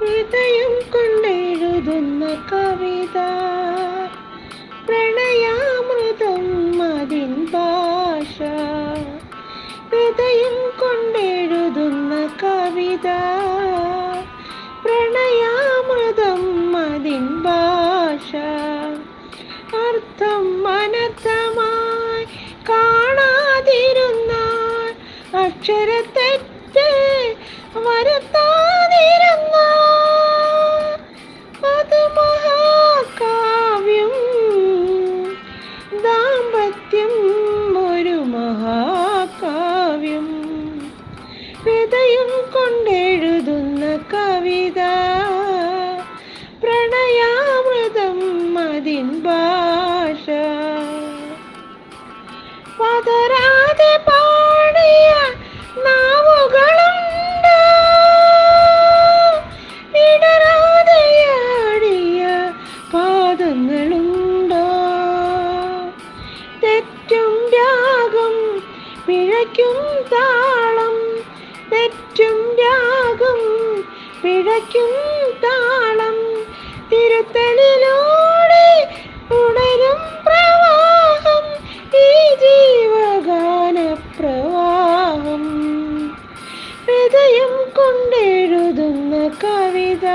ഹൃദയം കൊണ്ടെഴുതുന്ന കവിത. പ്രണയാമൃതം അതിൻ ഭാഷ. ഹൃദയം കൊണ്ടെഴുതുന്ന കവിത. പ്രണയാമൃതം അതിൻ ഭാഷ. അർത്ഥം അനർത്ഥമായി കാണാതിരുന്നാൽ അക്ഷരത്തെറ്റ് വരുത്താതിരുന്ന ഹൃദയം കൊണ്ടെഴുതുന്ന കവിത. പ്രണയാമൃതം അതിൻ ഭാഷ. പതരാതെ പാടിയ നാവുകളുണ്ട്? പാദങ്ങളുണ്ടോ? തെറ്റും രാഗം പിഴയ്ക്കും താളം രാഗം പിഴയ്ക്കും താളം. തിരുത്തലിലൂടെ ഉണരും പ്രവാഹം. ഈ ജീവഗാന പ്രവാഹം ഹൃദയം കൊണ്ടെഴുതുന്ന കവിത.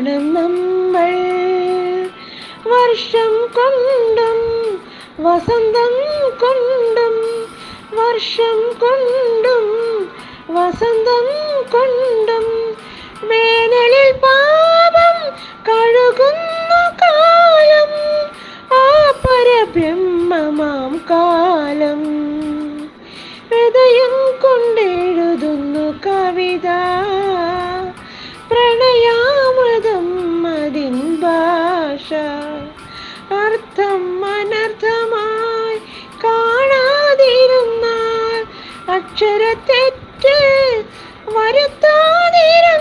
എഴുതണം നമ്മൾ. വർഷം കൊണ്ടും വസന്തം കൊണ്ടും വർഷം കൊണ്ടും വസന്തം കൊണ്ടും വേനലിൽ പാപം കഴുകുന്നു കാലം ആ പരബ്രഹ്മമാം കാലം. ഹൃദയം കൊണ്ടെഴുതുന്നു കവിത. അർത്ഥം അനർത്ഥമായി കാണാതിരുന്നാൽ അക്ഷരത്തെറ്റ് വരുത്താതിരുന്നാൽ